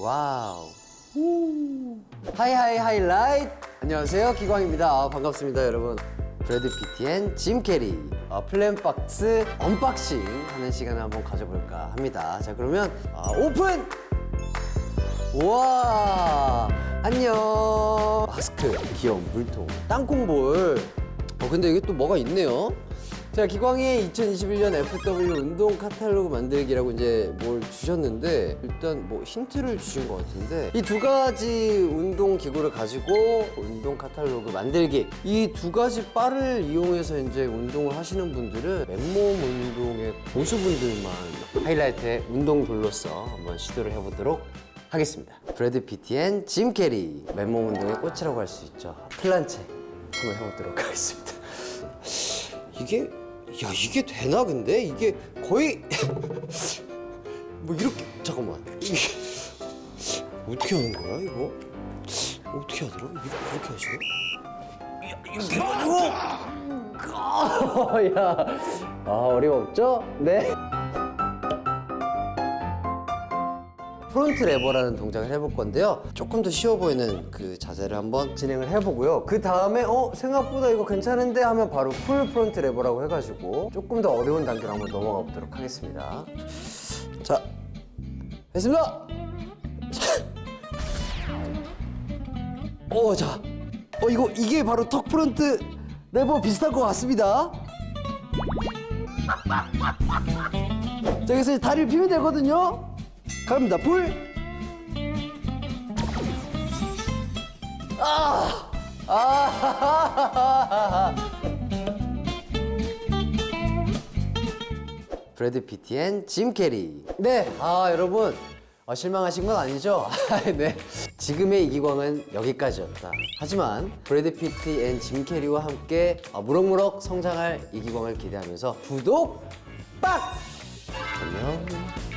와우. 우. 하이하이 하이라이트. 안녕하세요. 기광입니다. 아, 반갑습니다, 여러분. 브래드 피티앤 짐 캐리. 아, 플랜박스 언박싱 하는 시간을 한번 가져볼까 합니다. 자, 그러면 아, 오픈! 우와 안녕 마스크 귀여운 물통 땅콩볼 어 근데 이게 또 뭐가 있네요 자 기광의 2021년 FW 운동 카탈로그 만들기라고 이제 뭘 주셨는데 일단 뭐 힌트를 주신 것 같은데 이 두 가지 운동 기구를 가지고 운동 카탈로그 만들기 이 두 가지 바를 이용해서 이제 운동을 하시는 분들은 맨몸 운동의 고수분들만 하이라이트의 운동돌로서 한번 시도를 해보도록 하겠습니다. 브래드 피티 앤 짐 캐리 맨몸 운동의 꽃이라고 할 수 있죠. 플란체 한번 해보도록 하겠습니다. 이게 야 이게 되나 근데 이게 거의 뭐 이렇게 잠깐만 이게 어떻게 하는 거야 이거 어떻게 하더라 이렇게 이렇게 하죠? 야, 이렇게 해가지고 야, 아 어림없죠? 네. 프론트 레버라는 동작을 해볼 건데요. 조금 더 쉬워 보이는 그 자세를 한번 진행을 해보고요. 그 다음에 어 생각보다 이거 괜찮은데 하면 바로 풀 프론트 레버라고 해가지고 조금 더 어려운 단계로 한번 넘어가 보도록 하겠습니다. 자, 됐습니다. 자. 어, 자, 어 이거 이게 바로 턱 프론트 레버 비슷할 것 같습니다. 자, 여기서 다리를 피면 되거든요. 갑니다. 불. 아! 아! 브래드 피티 앤 짐 캐리. 네, 아 여러분 어, 실망하신 건 아니죠? 네, 지금의 이기광은 여기까지였다. 하지만 브래드 피티 앤짐 캐리와 함께 어, 무럭무럭 성장할 이기광을 기대하면서 구독 빡! 안녕.